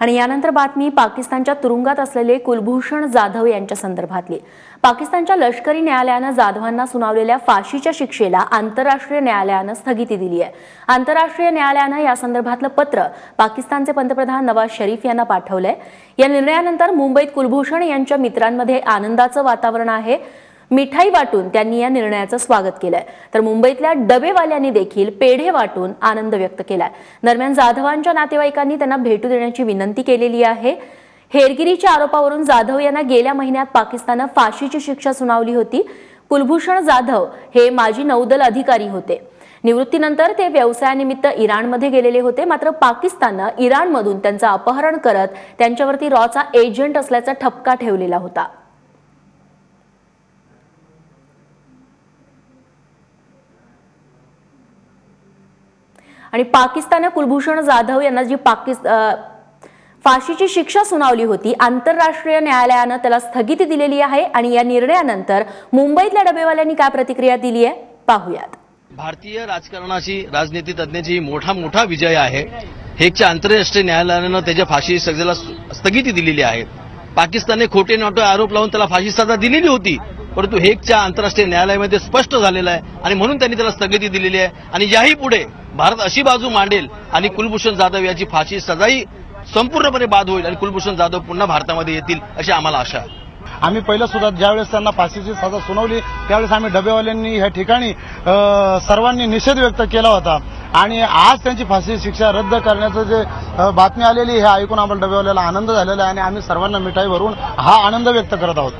आणि यानंतर बातमी पाकिस्तानच्या तुरुंगात असलेले कुलभूषण जाधव यांच्या संदर्भातली. पाकिस्तानच्या लष्करी न्यायालयानं जाधवांना सुनावलेल्या फाशीच्या शिक्षेला आंतरराष्ट्रीय न्यायालयानं स्थगिती दिली आहे. आंतरराष्ट्रीय न्यायालयानं या संदर्भातलं पत्र पाकिस्तानचे पंतप्रधान नवाज शरीफ यांना पाठवलंय. या निर्णयानंतर मुंबईत कुलभूषण यांच्या मित्रांमध्ये आनंदाचं वातावरण आहे. मिठाई वाटून त्यांनी या निर्णयाचं स्वागत केलंय. तर मुंबईतल्या डबेवाल्यांनी देखील पेढे वाटून आनंद व्यक्त केलाय. दरम्यान जाधवांच्या नातेवाईकांनी त्यांना भेटू देण्याची विनंती केलेली आहे. हेरगिरीच्या आरोपावरून जाधव यांना गेल्या महिन्यात पाकिस्ताननं फाशीची शिक्षा सुनावली होती. कुलभूषण जाधव हे माजी नौदल अधिकारी होते. निवृत्तीनंतर ते व्यवसायानिमित्त इराणमध्ये गेलेले होते. मात्र पाकिस्ताननं इराणमधून त्यांचं अपहरण करत त्यांच्यावरती रॉचा एजंट असल्याचा ठपका ठेवलेला होता. आणि पाकिस्तान कुलभूषण जाधव यांना जी पाकिस्त फाशीची शिक्षा सुनावली होती आंतरराष्ट्रीय न्यायालयानं त्याला स्थगिती दिलेली आहे आणि या निर्णयानंतर मुंबईतल्या डबेवाल्यांनी काय प्रतिक्रिया दिली आहे पाहूयात. भारतीय राजकारणाची राजनीती तज्ञाची मोठा मोठा विजय आहे. हेगच्या आंतरराष्ट्रीय न्यायालयानं त्याच्या फाशी सजेला स्थगिती दिलेली आहे. पाकिस्तानने खोटे नाटो आरोप लावून त्याला फाशी सजा दिलेली होती. परंतु हेगच्या आंतरराष्ट्रीय न्यायालयामध्ये स्पष्ट झालेलं आहे आणि म्हणून त्यांनी त्याला स्थगिती दिलेली आहे. आणि याही पुढे भारत अशी बाजू मांडेल आणि कुलभूषण जाधव याची फाशी सजाही संपूर्णपणे बाद होईल आणि कुलभूषण जाधव पुन्हा भारतामध्ये येतील अशी आम्हाला आशा आहे. आम्ही पहिलं सुद्धा ज्यावेळेस त्यांना फाशीची सजा सुनावली त्यावेळेस आम्ही डबेवाल्यांनी ह्या ठिकाणी सर्वांनी निषेध व्यक्त केला होता. आणि आज त्यांची फाशी शिक्षा रद्द करण्याचं जे बातमी आलेली हे ऐकून आम्हाला डबेवाल्याला आनंद झालेला आहे आणि आम्ही सर्वांना मिठाई भरून हा आनंद व्यक्त करत आहोत.